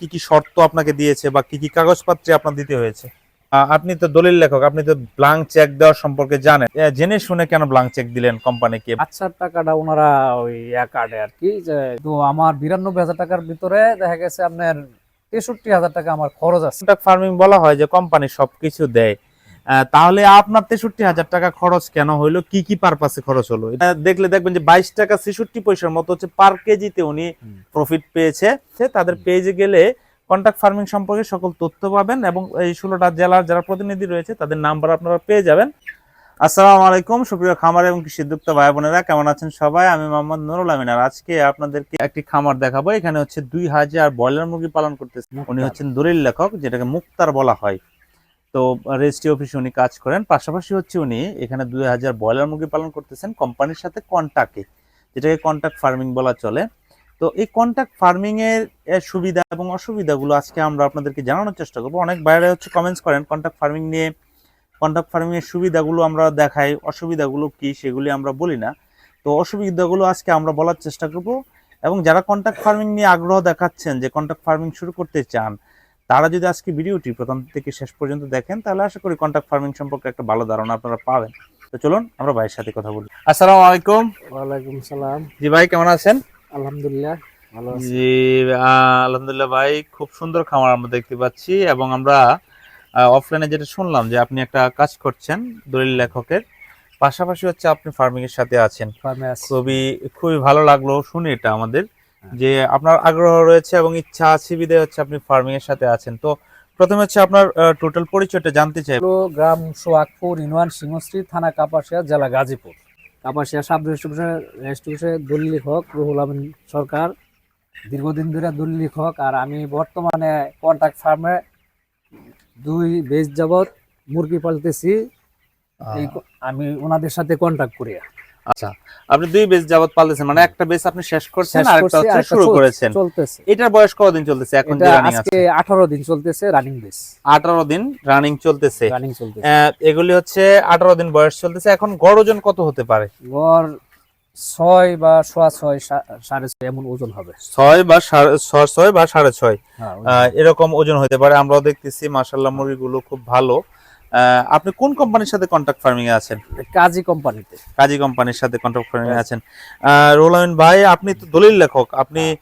কি কি শর্ত আপনাকে দিয়েছে বা কি কি কাগজপত্রে আপনার দিতে হয়েছে? আপনি তো দলিল লেখক আপনি তো ব্লাঙ্ক চেক দেওয়ার সম্পর্কে জানেন। জেনে শুনে কেন ব্লাঙ্ক চেক দিলেন কোম্পানিকে হাজার টাকাটা ওনারা ওই কাটে আর কি যে তো আমার বিরানব্বই হাজার টাকার ভিতরে দেখা গেছে আপনার তেষট্টি হাজার টাকা আমার খরচ আছে। ফার্মিং বলা হয় যে কোম্পানি সবকিছু দেয়। তাহলে আপনার তেষট্টি হাজার টাকা খরচ কেন হইল? কি কি পারপাসে খরচ হলো? এটা দেখলে দেখবেন যে বাইশ টাকা ছেষট্টি পয়সার মতো হচ্ছে পার কেজিতে উনি প্রফিট পেয়েছে। তাদের পেজে গেলে কন্ট্রাক্ট ফার্মিং সম্পর্কে সকল তথ্য পাবেন এবং এই ষোলোটা জেলার যারা প্রতিনিধি রয়েছে তাদের নাম্বার আপনারা পেয়ে যাবেন। আসসালামু আলাইকুম সুপ্রিয় খামার এবং কৃষি কৃষিযুক্ত ভাই বোনেরা কেমন আছেন সবাই? আমি মোহাম্মদ নুরুল আমিন আর আজকে আপনাদেরকে একটি খামার দেখাবো। এখানে হচ্ছে দুই হাজার ব্রয়লার মুরগি পালন করতেছে। উনি হচ্ছেন দলিল লেখক যেটাকে মুক্তার বলা হয়। তো রেজিস্ট্রি অফিসে উনি কাজ করেন। পাশাপাশি হচ্ছে উনি এখানে দুই হাজার ব্রয়লার মুরগি পালন করতেছেন কোম্পানির সাথে কন্টাক্টে যেটাকে কন্ট্যাক্ট ফার্মিং বলা চলে। তো এই কন্ট্যাক্ট ফার্মিং এর এর সুবিধা এবং অসুবিধাগুলো আজকে আমরা আপনাদেরকে জানানোর চেষ্টা করব। অনেক বাইরে হচ্ছে কমেন্টস করেন কন্ট্যাক্ট ফার্মিং নিয়ে কন্ট্যাক্ট ফার্মিং এর সুবিধাগুলো আমরা দেখাই, অসুবিধাগুলো কি সেগুলি আমরা বলি না। তো অসুবিধাগুলো আজকে আমরা বলার চেষ্টা করব এবং যারা কন্ট্যাক্ট ফার্মিং নিয়ে আগ্রহ দেখাচ্ছেন যে কন্ট্যাক্ট ফার্মিং শুরু করতে চান তারা যদি আজকে ভিডিওটি প্রথম থেকে শেষ পর্যন্ত দেখেন তাহলে আশা করি কন্ট্যাক্ট ফার্মিং সম্পর্কে একটা ভালো ধারণা আপনারা পাবেন। তো চলুন আমরা ভাইয়ের সাথে কথা বলি। আসসালামু আলাইকুম। ওয়ালাইকুম সালাম। জি ভাই কেমন আছেন? আলহামদুলিল্লাহ ভালো আছি। জি আলহামদুলিল্লাহ ভাই খুব সুন্দর খামার আমরা দেখতে পাচ্ছি এবং আমরা অফলাইনে যেটা শুনলাম যে আপনি একটা কাজ করছেন দলিল লেখকের পাশাপাশি হচ্ছে আপনি ফার্মিং এর সাথে আছেন। খুবই খুবই ভালো লাগল শুনে এটা আমাদের। যে আপনার আগ্রহ রয়েছে এবং ইচ্ছা আছে বিদায় হচ্ছে আপনি ফার্মিং এর সাথে আছেন। তো প্রথমে হচ্ছে আপনার টোটাল পরিচয়টা জানতে চাই। গ্রাম সোয়াকপুর ইউনিয়ন সিংহশ্রী থানা কাপাসিয়া জেলা গাজীপুর। কাপাসিয়া সাব রেজিস্ট্রেশন দলিল লেখক রুহুল আমিন সরকার। দীর্ঘদিন ধরে দলিল লেখক আর আমি বর্তমানে কন্ট্রাক্ট ফার্মে দুই বেশ যাবৎ মুরগি পালতেছি। আমি ওনাদের সাথে কন্ট্যাক্ট করি। আচ্ছা আপনি দুই বেস যাবত পালতেছেন মানে একটা বেস আপনি শেষ করছেন আর একটা হচ্ছে শুরু করেছেন। চলতেছে। এটার বয়স কতদিন চলতেছে? এখন যে রানিং আছে আজকে আঠারো দিন চলতেছে রানিং বেস আঠারো দিন রানিং চলতেছে। রানিং চলতেছে। এগুলি হচ্ছে আঠারো দিন বয়স চলতেছে। এখন গড় ওজন কত হতে পারে? গড় ছয় বা সোয়া ছয় সাড়ে ছয় এমন ওজন হবে। ছয় বা সাড়ে ছয় ছয় বা সাড়ে ছয়। হ্যাঁ, এরকম ওজন হতে পারে। আমরাও দেখতেছি মাসাল্লাহ মুরগিগুলো খুব ভালো। আপনি কোন কোম্পানির সাথে কন্ট্রাক্ট ফার্মিং এ আছেন? কাজী কোম্পানিতে। কাজী কোম্পানির সাথে কন্ট্রাক্ট ফার্মিং এ আছেন। আহ, রুহুল ভাই আপনি তো দলিল লেখক। আপনি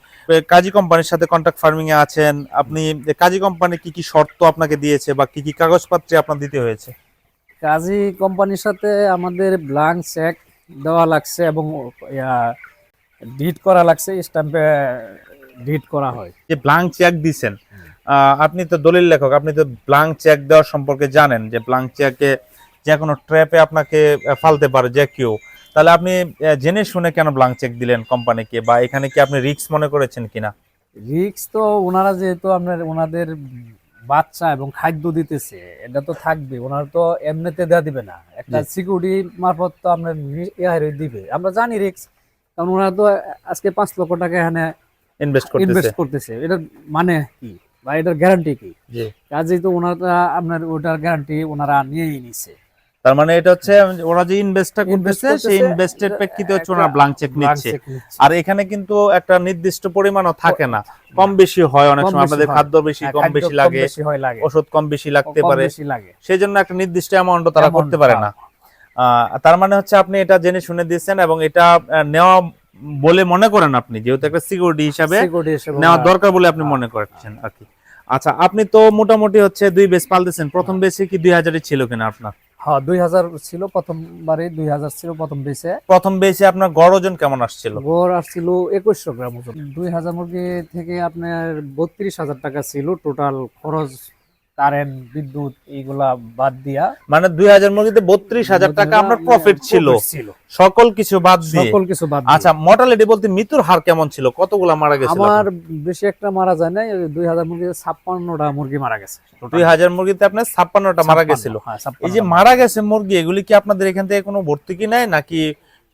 কাজী কোম্পানির সাথে কন্ট্রাক্ট ফার্মিং এ আছেন। আপনি কাজী কোম্পানি কি কি শর্ত আপনাকে দিয়েছে বা কি কি কাগজপত্রে আপনার দিতে হয়েছে? কাজী কোম্পানির সাথে আমাদের ব্লাঙ্ক চেক দেওয়া লাগছে এবং ডিট করা লাগছে স্ট্যাম্পে ডিট করা হয়। যে ব্লাঙ্ক চেক আহ, আপনি তো দলিল লেখক আপনি তো ব্লাঙ্ক চেক দেওয়ার সম্পর্কে জানেন যে ব্লাঙ্ক চেকে যে কোনো ট্র্যাপে আপনাকে ফালতে পারে যে কেউ। তাহলে আপনি জেনে শুনে কেন ব্লাঙ্ক চেক দিলেন কোম্পানিকে বা এখানে কি আপনি রিস্ক মনে করেছেন কিনা? রিক্স তো ওনারা যেহেতু আপনার ওনাদের বাচ্চা এবং খাদ্য দিতেছে এটা তো থাকবে। ওনারা তো এমনিতে দেওয়া দিবে না। একটা সিকিউরিটি মারফত তো আপনার ইহারে দিবে। আমরা জানি রিক্স কারণ ওনারা তো আজকে পাঁচ লক্ষ টাকা এখানে ইনভেস্ট করতেছে। এটার মানে কি? বা এটার গ্যারান্টি কি? কাজেই তো ওনারা আপনার ওটার গ্যারান্টি ওনারা নিয়েই নিছে। তার মানে এটা হচ্ছে ওরা যে ইনভেস্টটা করতেছে সেই ইনভেস্টের প্রেক্ষিতে হচ্ছে একটা ওরা ব্লাঙ্ক চেক নিচ্ছে। আর এখানে কিন্তু একটা নির্দিষ্ট পরিমাণও থাকে না। কম বেশি হয় অনেক সময় আপনাদের হয়। খাদ্য বেশি হ্যাঁ, কম বেশি লাগে হয় ওষুধ কম বেশি লাগতে পারে। সেই জন্য একটা নির্দিষ্ট অ্যামাউন্টও তারা করতে পারে হ্যাঁ। না আহ, তার মানে হচ্ছে আপনি এটা জেনে শুনে দিয়েছেন এবং এটা নেওয়া বলে মনে করেন আপনি যেহেতু একটা সিকিউরিটি হিসাবে নেওয়া দরকার বলে আপনি মনে করছেন আর কি। আচ্ছা আপনি তো মোটামুটি হচ্ছে দুই বেস পালতেছেন। প্রথম বেসে কি দুই হাজারই ছিল কিনা আপনার? হ্যাঁ দুই হাজার ছিল প্রথমবারে দুই হাজার ছিল প্রথম বেসে প্রথম বেসে আপনার গড় ওজন কেমন আসছিল? গড় আসছিল একুশশো গ্রাম ওজন। দুই হাজার মুরগি থেকে আপনার বত্রিশ হাজার টাকা ছিল টোটাল খরচ কারেন্ট বিদ্যুৎ এইগুলা বাদ দিয়া মানে দুই হাজার মুরগিতে বত্রিশ হাজার টাকা আপনার প্রফিট ছিল। সকল কিছু বাদ দিয়ে। সকল কিছু বাদ আচ্ছা মর্টালিটি বলতে মৃত্যুর হার কেমন ছিল? কতগুলা মারা গেছিল আমার বেশি একটা মারা যায় না দুই হাজার মুরগি ছাপ্পান্নটা মুরগি মারা গেছে। দুই হাজার মুরগিতে আপনার ছাপ্পান্নটা মারা গেছিল। হ্যাঁ, এই যে মারা গেছে মুরগি এগুলি কি আপনাদের এখান থেকে কোনো ভর্তুকি নেয় নাকি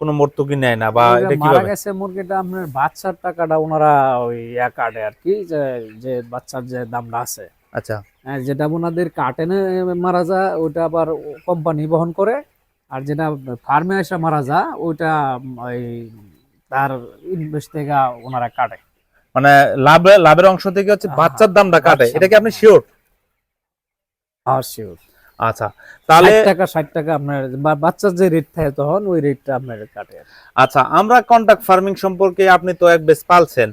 কোনো ভর্তুকি নেয় না? বা এটা মারা গেছে মুরগিটা আপনার বাচ্চার টাকাটা ওনারা ওই কাটে আর কি যে যে বাচ্চার যে দামটা আছে। আচ্ছা। যেটা ওনাদের কাটেনে মারা যায় ওটা আবার কোম্পানি বহন করে। আর যেটা ফার্মে এসে মারা যায় ওইটা ওই তার ইনভেস্ট থেকে ওনারা কাটে। মানে লাভের লাভের অংশ থেকে হচ্ছে হ্যাঁ, বাচ্চার দামটা কাটে। এটা কি আপনি শিওর আর শিওর আচ্ছা তাহলে টাকা ষাট টাকা আপনার বাচ্চার যে রেট থাকে তখন ওই রেটটা আপনার কাটে আচ্ছা আমরা কন্টাক্ট ফার্মিং সম্পর্কে আপনি তো এক বেশ পালছেন।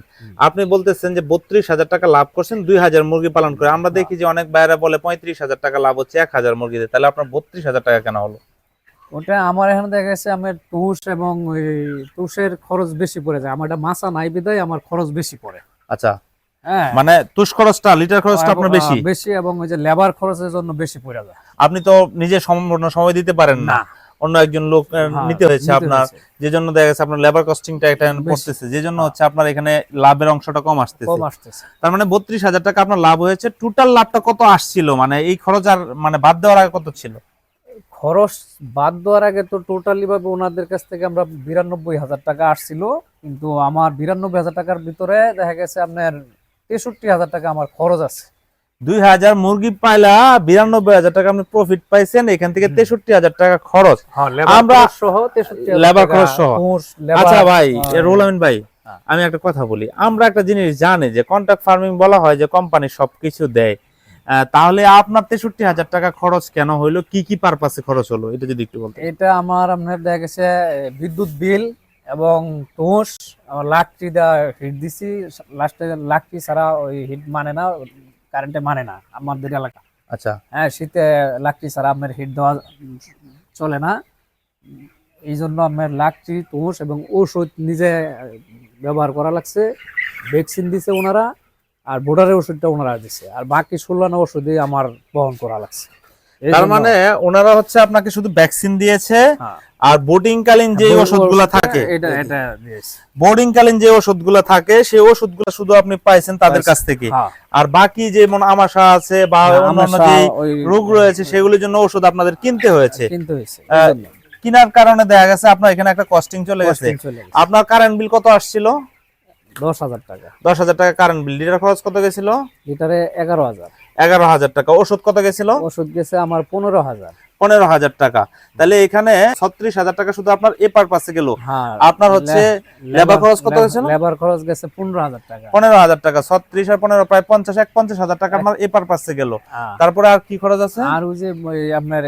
আপনি বলতেছেন যে বত্রিশ হাজার টাকা লাভ করছেন দুই হাজার মুরগি পালন করে। আমরা। দেখি যে অনেক বাইরে বলে পঁয়ত্রিশ হাজার টাকা লাভ হচ্ছে এক হাজার মুরগিতে তাহলে আপনার বত্রিশ হাজার টাকা কেন হলো? ওটা আমার এখানে দেখা গেছে আমার তুষ এবং ওই তুষের খরচ বেশি পড়ে যায়। আমার এটা মাছা নাই বিদায় আমার খরচ বেশি পড়ে। আচ্ছা হ্যাঁ। মানে তুষ খরচটা লিটার খরচটা আপনার বেশি? বেশি এবং ওই যে লেবার খরচের জন্য বেশি পড়ে যায়। আপনি তো নিজে সম্পূর্ণ সময় দিতে পারেন না। অন্য একজন লোক হ্যাঁ, নিতে হয়েছে আপনার। যে জন্য দেখা গেছে আপনার লেবার কস্টিংটা একটা পড়তেছে যে জন্য হ্যাঁ। হচ্ছে আপনার এখানে লাভের অংশটা কম আসতেছে। কম আসতেছে। তার মানে বত্রিশ হাজার টাকা আপনার লাভ হয়েছে। টোটাল লাভটা কত আসছিল? মানে এই খরচ আর মানে বাদ দেওয়ার আগে কত ছিল? খরচ বাদ দেওয়ার আগে তো টোটালি ভাবে ওনাদের কাছ থেকে আমরা বিরানব্বই হাজার টাকা আসছিল। কিন্তু আমার বিরানব্বই হাজার টাকার ভিতরে দেখা গেছে আপনার তেষট্টি হাজার টাকা আমার খরচ আছে। দুই হাজার মুরগি পাইলা বিরানব্বই হাজার টাকা আপনি প্রফিট পাইছেন এখান থেকে তেষট্টি হাজার টাকা খরচ। আমরা- আমরা সহ লেবার খরচ সহ। আচ্ছা ভাই আমিন ভাই হ্যাঁ। আমি একটা কথা বলি। আমরা একটা জিনিস জানি যে কন্ট্রাক্ট ফার্মিং বলা হয় যে কোম্পানি সবকিছু দেয়। তাহলে আপনার তেষট্টি হাজার টাকা খরচ কেন হইল? কি কি পারপাসে খরচ হলো? এটা যদি একটু বলতে এটা আমার আপনার দেখা গেছে বিদ্যুৎ বিল এবং তোষ আমার লাকটি দা হিট দিছি। লাস্টে লাকটি ছাড়া ওই হিট মানে না কারেন্টে মানে না আমাদের এলাকা। আচ্ছা। হ্যাঁ শীতে লাকটি ছাড়া আপনার হিট দেওয়া চলে না। এই জন্য আপনার লাকটি তোষ এবং ওষুধ নিজে ব্যবহার করা লাগছে। ভ্যাকসিন দিছে ওনারা আর বোর্ডারের ওষুধটা ওনারা দিছে। আর বাকি ষোলানো ওষুধই আমার বহন করা লাগছে। তার মানে ওনারা হচ্ছে আপনাকে শুধু ভ্যাকসিন দিয়েছে হ্যাঁ। আর বোর্ডিং কালীন যে ওই ওষুধগুলো থাকে। এটা দিয়েছে। বোর্ডিং কালীন যে ওষুধগুলো থাকে সেই ওষুধগুলো শুধু আপনি পাইছেন তাদের কাছ থেকে। হ্যাঁ। আর বাকি যে মনে আমাশা আছে বা হ্যাঁ, অন্যান্য যে রোগ রয়েছে সেগুলোর জন্য ওষুধ আপনাদের কিনতে হয়েছে। কিনার কারণে দেখা গেছে আপনার এখানে একটা কস্টিং চলে গেছে। চলে গেছে। আপনার কারেন্ট বিল কত আসছিল? দশ হাজার টাকা। দশ হাজার টাকা কারেন্ট বিল লিটার খরচ কত গেছিল? লিটারে এগারো হাজার। এগারো হাজার টাকা। ওষুধ কত গেছিল? ওষুধ গেছে আমার পনেরো হাজার। পনেরো হাজার টাকা। তাহলে এখানে ছত্রিশ হাজার টাকা শুধু আপনার এ পারপাসে গেল। হ্যাঁ আপনার হচ্ছে লেবার খরচ কত হয়েছিল? লেবার খরচ গেছে পনেরো হাজার টাকা। পনেরো হাজার টাকা। ছত্রিশ আর পনেরো প্রায় পঞ্চাশ এক পঞ্চাশ হাজার টাকা আপনার এ পারপাসে গেল। হ্যাঁ। তারপরে আর কি খরচ আছে? আর ওই যে আপনার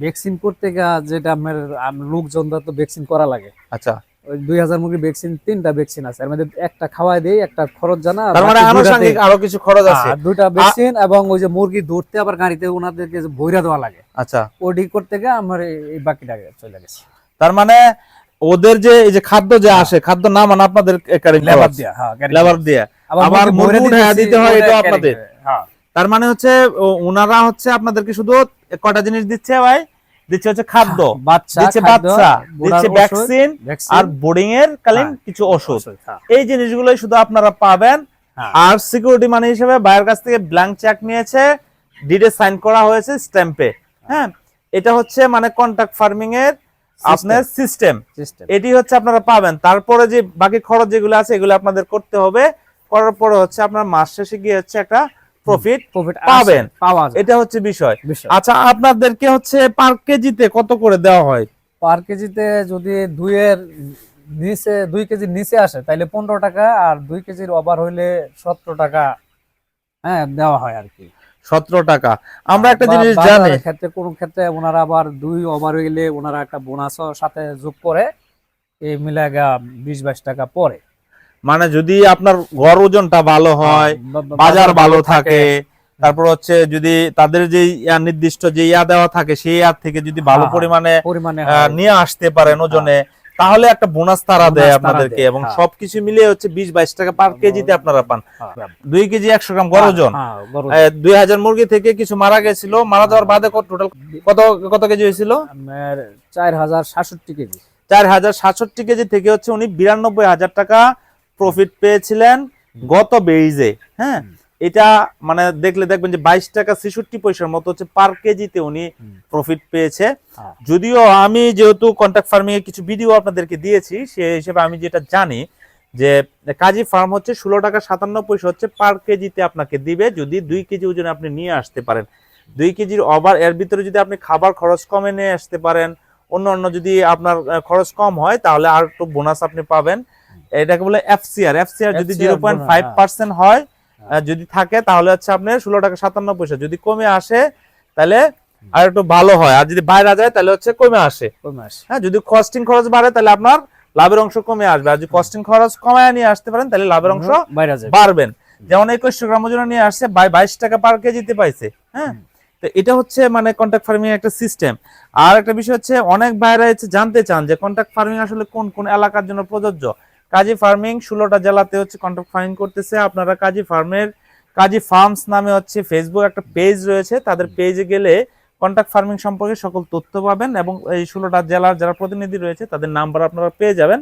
ভ্যাকসিন করতে গা যেটা আপনার আম- লোকজন তো ভ্যাকসিন করা লাগে। আচ্ছা। ওই দুই হাজার মুরগি ভ্যাকসিন তিনটা ভ্যাকসিন আছে। এর মধ্যে একটা খাওয়াই দেই একটা খরচ জানা তার মানে আনুষঙ্গিক আরও কিছু খরচ আছে। দুইটা ভ্যাকসিন এবং ওই যে মুরগি ধরতে আবার গাড়িতে ওনাদেরকে ভৈরা দেওয়া লাগে। আচ্ছা। ওডি করতে গিয়ে আমার এই- বাকিটা চলে গেছে। তার মানে ওদের যে এই যে খাদ্য যে আসে খাদ্য না মানে আপনাদের লেবার দিয়া হ্যাঁ লেবার দিয়ে। আবার মুরগি দিতে হয়, carry আপনাদের। হ্যাঁ। তার মানে হচ্ছে ওনারা হচ্ছে আপনাদেরকে শুধু কটা জিনিস দিচ্ছে ভাই? দিচ্ছে হচ্ছে খাদ্য দিচ্ছে বাচ্চা দিচ্ছে ভ্যাকসিন আর বোর্ডিং এর কালীন হ্যাঁ, কিছু ওষুধ। হ্যাঁ, এই জিনিসগুলোই শুধু আপনারা পাবেন। হ্যাঁ। আর সিকিউরিটি মানি হিসেবে বাইরের কাছ থেকে ব্ল্যাঙ্ক চেক নিয়েছে ডিডে সাইন করা হয়েছে স্ট্যাম্পে হ্যাঁ। এটা হচ্ছে মানে কন্ট্রাক্ট ফার্মিং এর আপনার সিস্টেম এটি হচ্ছে আপনারা পাবেন। তারপরে যে বাকি খরচ যেগুলো আছে এগুলো আপনাদের করতে হবে। করার পরে হচ্ছে আপনার মাস শেষে গিয়ে হচ্ছে একটা প্রফিট পাবেন। এটা হচ্ছে বিষয়। আচ্ছা আপনাদেরকে হচ্ছে পার কেজিতে কত করে দেওয়া হয়? পার কেজিতে যদি দুইয়ের নিচে দুই কেজির নিচে আসে তাহলে পনেরো টাকা আর দুই কেজির ওভার হইলে সতেরো টাকা হ্যাঁ দেওয়া হয় আর কি। সতেরো টাকা। আমরা একটা জিনিস জানি। ক্ষেত্রে কোন ক্ষেত্রে ওনারা আবার দুই ওভার হইলে ওনারা একটা বোনাস সাথে যোগ করে এই মিলাগা বিশ বাইশ টাকা পরে মানে যদি আপনার গড় ওজনটা ভালো হয় বা- বাজার ভালো থাকে তারপর হচ্ছে যদি তাদের যে নির্দিষ্ট যে ইয়া দেওয়া থাকে সেই ইয়ার থেকে যদি ভালো হ্যাঁ, পরিমাণে হয়। নিয়ে আসতে পারেন ওজনে তাহলে একটা বোনাস তারা দেয় আপনাদেরকে এবং হ্যাঁ। সবকিছু মিলিয়ে হচ্ছে বিশ বাইশ টাকা পার কেজিতে আপনারা পান হ্যাঁ। দুই কেজি একশো গ্রাম হ্যাঁ। আহ, দুই হাজার মুরগি থেকে কিছু মারা গেছিল মারা যাওয়ার বাদে টোটাল কত কত কেজি হয়েছিল চার হাজার সাতষট্টি কেজি চার হাজার সাতষট্টি কেজি থেকে হচ্ছে উনি বিরানব্বই হাজার টাকা প্রফিট পেয়েছিলেন গত বেইজে হ্যাঁ? এটা মানে দেখলে দেখবেন যে বাইশ টাকা ছেষট্টি পয়সার মতো হচ্ছে পার কেজিতে উনি প্রফিট পেয়েছে। যদিও আমি যেহেতু কন্ট্রাক্ট ফার্মিং এর কিছু ভিডিও আপনাদেরকে দিয়েছি সে হিসেবে আমি যেটা জানি যে কাজী ফার্ম হচ্ছে ষোলো টাকা সাতান্ন পয়সা হচ্ছে পার কেজিতে আপনাকে দিবে। যদি দুই কেজি ওজনে আপনি নিয়ে আসতে পারেন দুই কেজির ওভার এর ভিতরে যদি আপনি খাবার খরচ কমে নিয়ে আসতে পারেন অন্য অন্য যদি আপনার খরচ কম হয় তাহলে আর একটু বোনাস আপনি পাবেন। এটাকে বলে এফসিআর। এফসিআর যদি FCR জিরো পয়েন্ট ফাইভ হ্যাঁ। পার্সেন্ট হয় যদি থাকে তাহলে হচ্ছে আপনার ষোলো টাকা সাতান্ন পয়সা। যদি কমে আসে তাহলে আর একটু ভালো হয়। আর যদি বাইরে যায় তাহলে হচ্ছে কমে আসে। কমে আসে। হ্যাঁ যদি কস্টিং খরচ বাড়ে তাহলে আপনার লাভের অংশ কমে আসবে। আর যদি কস্টিং খরচ কমায় নিয়ে আসতে পারেন তাহলে লাভের অংশ বাড়বেন। যেমন একুশশো গ্রাম ওজন নিয়ে আসছে বাই বাইশ টাকা পার কেজিতে পাইছে। হ্যাঁ তো এটা হচ্ছে মানে কন্ট্রাক্ট ফার্মিং একটা সিস্টেম আর একটা বিষয় হচ্ছে অনেক বাইরে জানতে চান যে কন্ট্রাক্ট ফার্মিং আসলে কোন কোন এলাকার জন্য প্রযোজ্য? কাজী ফার্মিং ষোলোটা জেলাতে হচ্ছে কন্ট্রাক্ট ফার্মিং করতেছে। আপনারা কাজী ফার্মের কাজী ফার্মস নামে হচ্ছে ফেসবুক একটা পেজ রয়েছে। তাদের পেজে গেলে কন্ট্রাক্ট ফার্মিং সম্পর্কে সকল তথ্য পাবেন এবং এই ষোলোটা জেলার যারা প্রতিনিধি রয়েছে তাদের নাম্বার আপনারা পেয়ে যাবেন।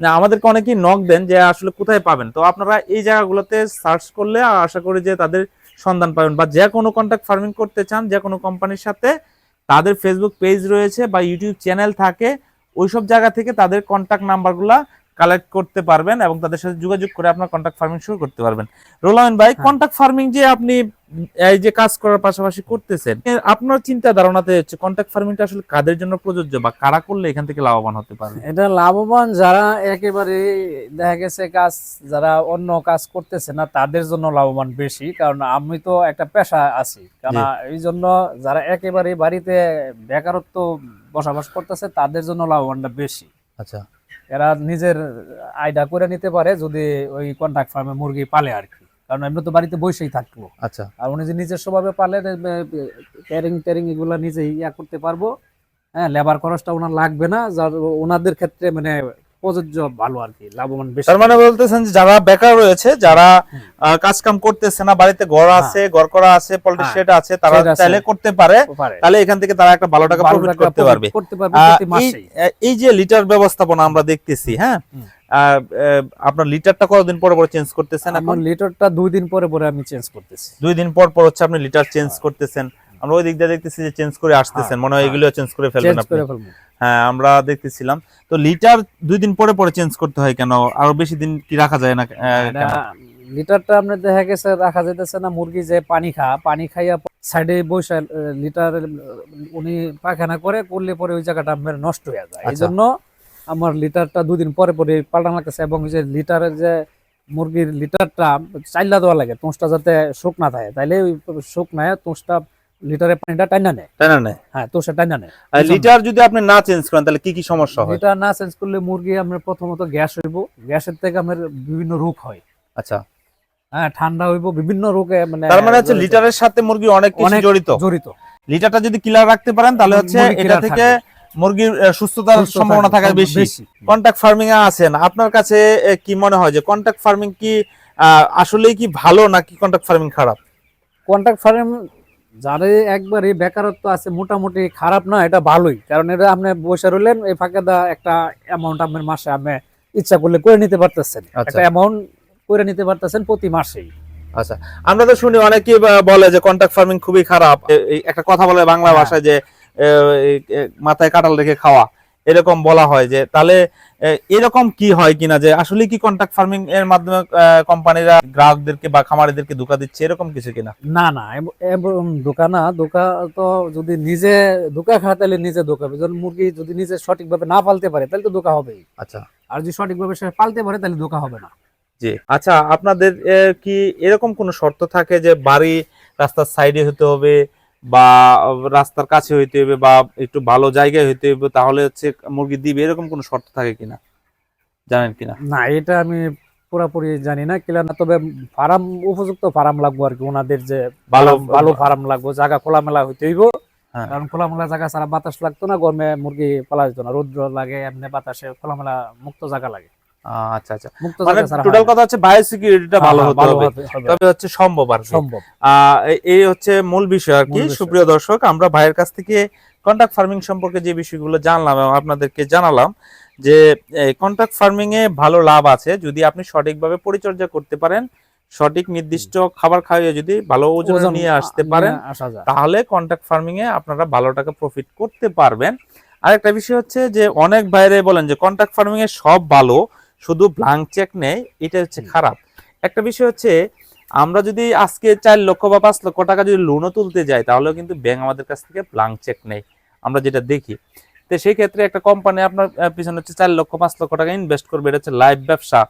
আমাদেরকে অনেকেই নক দেন যে আসলে কোথায় পাবেন। তো আপনারা এই জায়গাগুলোতে সার্চ করলে আশা করি যে তাদের সন্ধান পাবেন বা যে কোনো কন্ট্রাক্ট ফার্মিং করতে চান যে কোনো কোম্পানির সাথে তাদের ফেসবুক পেজ রয়েছে বা ইউটিউব চ্যানেল থাকে ওইসব জায়গা থেকে তাদের কন্ট্যাক্ট নাম্বারগুলা কালেক্ট করতে পারবেন এবং তাদের সাথে যোগাযোগ করে আপনার কন্ট্যাক্ট ফার্মিং শুরু করতে পারবেন। রোলামিন ভাই হ্যাঁ। কন্ট্যাক্ট ফার্মিং যে আপনি এই যে কাজ করার পাশাপাশি করতেছেন আপনার চিন্তা ধারণাতে হচ্ছে কন্ট্যাক্ট ফার্মিংটা আসলে কাদের জন্য প্রযোজ্য বা কারা করলে এখান থেকে লাভবান হতে পারবে? এটা লাভবান যারা একেবারে দেখা গেছে কাজ যারা অন্য কাজ করতেছে না তাদের জন্য লাভবান বেশি কারণ আমি তো একটা পেশা আছি। কারণ এই জন্য যারা একেবারে বাড়িতে বেকারত্ব বসবাস করতেছে তাদের জন্য লাভবানটা বেশি। আচ্ছা। এরা নিজের আয়টা করে নিতে পারে যদি ওই কন্ট্রাক্ট ফার্মে মুরগি পালে আর কি। কারণ এমনি তো বাড়িতে বসেই থাকব। আচ্ছা। আর উনি যে নিজের স্বভাবে পালে ক্যারিং ট্যারিং এগুলো নিজেই ইয়া করতে পারব। হ্যাঁ লেবার খরচটা ওনার লাগবে না। যার ওনাদের ক্ষেত্রে মানে প্রযোজ্য ভালো আর কি লাভবান বেশি। তার মানে বলতেছেন যে যারা বেকার রয়েছে যারা। কাজ কাম করতেছে না বাড়িতে ঘর হ্যাঁ। আছে ঘর করা আছে পোল্ট্রি হ্যাঁ। শেড আছে তারা চাইলে করতে পারে তাহলে এখান থেকে তারা একটা ভালো টাকা প্রফিট করতে পারবে। এই যে লিটার ব্যবস্থাপনা আমরা দেখতেছি হ্যাঁ? আপনার লিটারটা কতদিন পরে পরে চেঞ্জ করতেছেন এখন? লিটারটা দুই দিন পরে পরে আমি চেঞ্জ করতেছি। দুই দিন পর পর হচ্ছে আপনি লিটার চেঞ্জ হ্যাঁ। করতেছেন। আমরা ওই দিক দিয়ে দেখতেছি যে চেঞ্জ করে আসতেছেন মনে হয়। এগুলো চেঞ্জ করে ফেলবেন আপনি। হ্যাঁ আমরা দেখতেছিলাম তো লিটার দুই দিন পরে পরে চেঞ্জ করতে হয় কেন আরও বেশি দিন কি রাখা যায় না? লিটারটা আপনার দেখা গেছে রাখা যেতেছে না মুরগি যে পানি খা পানি খাইয়া সাইডে বসে লিটার উনি পায়খানা করে করলে পরে ওই জায়গাটা আপনার নষ্ট হয়ে যায় এই আচ্ছা। জন্য আমার লিটারটা দুদিন পরে পরে পাল্টানো লাগতেছে এবং যে লিটারের যে মুরগির লিটারটা চাইলা দেওয়া লাগে তোষটা যাতে শুকনা থাকে তাইলে ওই শুকনায় তোষটা লিটারের পানিটা টাইনা নেয়। তাই না না হ্যাঁ তোষটা টাইনা নেয়। আর লিটার যদি আপনি না চেঞ্জ করেন তাহলে কি কি সমস্যা হয়? লিটার না চেঞ্জ করলে মুরগি আমরা প্রথমত গ্যাস হইব। গ্যাসের থেকে আমার বিভিন্ন রোগ হয়। আচ্ছা। হ্যাঁ ঠান্ডা হইব বিভিন্ন রোগে মানে তার মানে হচ্ছে লিটারের সাথে মুরগি অনেক কিছু জড়িত। জড়িত। লিটারটা যদি ক্লিয়ার রাখতে পারেন তাহলে হচ্ছে এটা থেকে। মুরগির সুস্থতার সম্ভাবনা থাকার বেশি। কন্ট্যাক্ট ফার্মিং এ আছেন। আপনার কাছে কি মনে হয় যে কন্ট্যাক্ট ফার্মিং কি আসলেই কি ভালো নাকি কন্ট্যাক্ট ফার্মিং খারাপ? কন্ট্রাক্ট ফার্ম যারে একবারে বেকারত্ব আছে মোটামুটি খারাপ না এটা ভালোই কারণ এটা আপনি বসে রইলেন এই ফাঁকে দা একটা অ্যামাউন্ট আপনার মাসে আপনি ইচ্ছা করলে করে নিতে পারতেছেন আচ্ছা। একটা অ্যামাউন্ট করে নিতে পারতেছেন প্রতি মাসেই আচ্ছা আমরা তো শুনি অনেকেই বলে যে কন্ট্রাক্ট ফার্মিং খুবই খারাপ এই একটা কথা বলে বাংলা হ্যাঁ। ভাষায় যে মাথায় কাটাল রেখে খাওয়া এরকম বলা হয় যে তাহলে এরকম কি হয় কিনা যে আসলে কি কন্ট্রাক্ট ফার্মিং এর মাধ্যমে কোম্পানিরা গ্রাহকদেরকে বা খামারিদেরকে ধোকা দিচ্ছে? এরকম কিছু কিনা? না না ধোকা না। ধোকা তো যদি নিজে ধোকা খায় তাহলে নিজে ধোকা হবে। যখন মুরগি যদি নিজে সঠিকভাবে না পালতে পারে তাহলে তো ধোকা হবেই। আচ্ছা। আর যদি সঠিকভাবে সে পালতে পারে তাহলে ধোকা হবে না। জি। আচ্ছা আপনাদের কি এরকম কোনো শর্ত থাকে যে বাড়ি রাস্তার সাইডে হতে হবে? বা রাস্তার কাছে হইতে হবে বা একটু ভালো জায়গায় হইতে হবে তাহলে হচ্ছে মুরগি দিবে এরকম কোনো শর্ত থাকে কিনা? জানেন কিনা? না এটা আমি পুরোপুরি জানি না কিলা না তবে ফার্ম উপযুক্ত ফার্ম লাগবো আর কি ওনাদের যে ভালো ভালো ফার্ম লাগবো জায়গা খোলামেলা হইতে হইব। হ্যাঁ। কারণ খোলামেলা জায়গা ছাড়া বাতাস লাগতো না গরমে মুরগি পালা যেত না রৌদ্র লাগে এমনি বাতাসে খোলামেলা মুক্ত জায়গা লাগে। আচ্ছা আচ্ছা। মানে টোটাল কথা হচ্ছে বায়ো সিকিউরিটিটা হ্যাঁ, ভালো হ্যাঁ, হতে হবে। তবে হচ্ছে সম্ভব আর সম্ভব। আহ, এই হচ্ছে মূল বিষয় আর কি। সুপ্রিয় দর্শক আমরা ভাইয়ের কাছ থেকে কন্ট্রাক্ট ফার্মিং সম্পর্কে যে বিষয়গুলো জানলাম এবং আপনাদেরকে জানালাম যে কন্ট্রাক্ট ফার্মিং এ ভালো লাভ আছে। যদি আপনি সঠিকভাবে পরিচর্যা করতে পারেন সঠিক নির্দিষ্ট খাবার খাইয়ে যদি ভালো ওজন ওজন নিয়ে আসতে পারেন তাহলে কন্ট্রাক্ট ফার্মিং এ আপনারা ভালো টাকা প্রফিট করতে পারবেন। আরেকটা বিষয় হচ্ছে যে অনেক বাইরে বলেন যে কন্ট্রাক্ট ফার্মিং এ সব ভালো। শুধু ব্লাঙ্ক চেক নেই এটা হচ্ছে খারাপ। একটা বিষয় হচ্ছে আমরা যদি আজকে চার লক্ষ বা পাঁচ লক্ষ টাকা যদি লোনও তুলতে যাই তাহলেও কিন্তু ব্যাংক আমাদের কাছ থেকে ব্লাঙ্ক চেক নেই আমরা যেটা দেখি। তো সেই ক্ষেত্রে একটা কোম্পানি আপনার পিছনে হচ্ছে চার লক্ষ পাঁচ লক্ষ টাকা ইনভেস্ট করবে এটা হচ্ছে লাইভ ব্যবসা।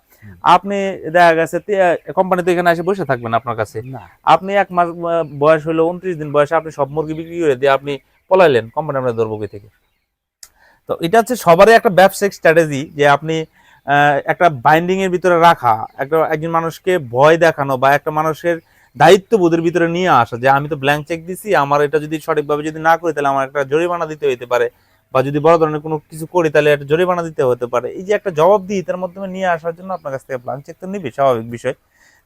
আপনি দেখা গেছে কোম্পানি তো এখানে এসে বসে থাকবেন আপনার কাছে। না। আপনি এক মাস বয়স হলো উনত্রিশ দিন বয়সে আপনি সব মুরগি বিক্রি করে দিয়ে আপনি পলাইলেন কোম্পানি আপনার ধরবো কই থেকে। তো এটা হচ্ছে সবারই একটা ব্যবসায়িক স্ট্র্যাটেজি যে আপনি একটা বাইন্ডিং এর ভিতরে রাখা, একটা, একজন মানুষকে ভয় দেখানো বা একটা মানুষের দায়িত্ববোধের ভিতরে নিয়ে আসা যে আমি তো ব্ল্যাঙ্ক চেক দিছি, আমার এটা যদি সঠিকভাবে যদি না করি, তাহলে আমার একটা জরিমানা দিতে হতে পারে। বা যদি বড় ধরনের কোনো কিছু করি, তাহলে একটা জরিমানা দিতে হতে পারে। এই যে একটা জবাব দিই তার মাধ্যমে নিয়ে আসার জন্য আপনার কাছ থেকে ব্ল্যাঙ্ক চেক তো নিবে, স্বাভাবিক বিষয়।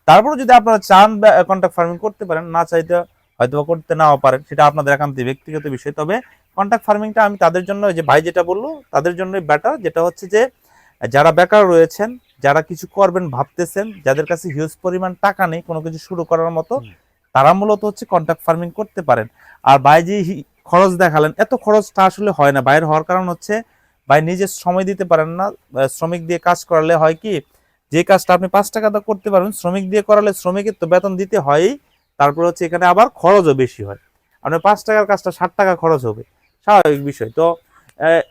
তারপরে যদি আপনারা চান কন্ট্যাক্ট ফার্মিং করতে পারেন, না চাইতে হয়তো করতে নাও পারেন, সেটা আপনাদের একান্ত ব্যক্তিগত বিষয়। তবে কন্ট্যাক্ট ফার্মিংটা আমি তাদের জন্য যে ভাই যেটা বলল, তাদের জন্যই বেটার যেটা হচ্ছে যে যারা বেকার রয়েছেন যারা কিছু করবেন ভাবতেছেন যাদের কাছে হিউজ পরিমাণ টাকা নেই কোনো কিছু শুরু করার মতো তারা মূলত হচ্ছে কন্ট্যাক্ট ফার্মিং করতে পারেন। আর ভাই যে খরচ দেখালেন এত খরচটা আসলে হয় না। বাইরে হওয়ার কারণ হচ্ছে ভাই নিজে সময় দিতে পারেন না। শ্রমিক দিয়ে কাজ করালে হয় কি যে কাজটা আপনি পাঁচ টাকা দিয়ে করতে পারবেন শ্রমিক দিয়ে করালে শ্রমিকের তো বেতন দিতে হয়ই। তারপর হচ্ছে এখানে আবার খরচও বেশি হয়। আপনার পাঁচ টাকার কাজটা ষাট টাকা খরচ হবে। স্বাভাবিক বিষয়। তো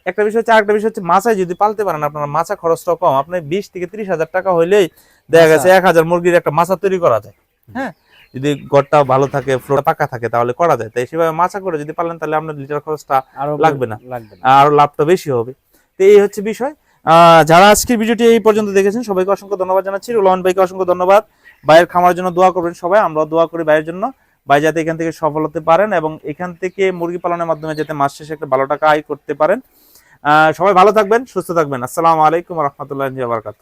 একটা বিষয় হচ্ছে আরেকটা বিষয় হচ্ছে মাছায় যদি পালতে পারেন আপনার মাছা খরচটা কম। আপনি বিশ থেকে ত্রিশ হাজার টাকা হইলেই দেখা গেছে এক হাজার মুরগির একটা মাছা তৈরি করা যায়। হ্যাঁ? যদি ঘরটা ভালো থাকে ফ্লোর পাকা থাকে তাহলে করা যায়। তাই সেভাবে মাছা করে যদি পালেন তাহলে আপনার লিটার খরচটা আরও লাগবে না। আরও লাভটা বেশি হবে। তো এই হচ্ছে বিষয়। আহ, যারা আজকের ভিডিওটি এই পর্যন্ত দেখেছেন সবাইকে অসংখ্য ধন্যবাদ জানাচ্ছি। রোলান ভাইকে অসংখ্য ধন্যবাদ। ভাইয়ের খামার জন্য দোয়া করবেন সবাই। আমরা দোয়া করি ভাইয়ের জন্য। ভাই যাতে এখান থেকে সফল হতে পারেন এবং এখান থেকে মুরগি পালনের মাধ্যমে যাতে মাস শেষে একটা ভালো টাকা আয় করতে পারেন। সবাই ভালো থাকবেন, সুস্থ থাকবেন। আসসালামু আলাইকুম রহমতুল্লাহ বারকাত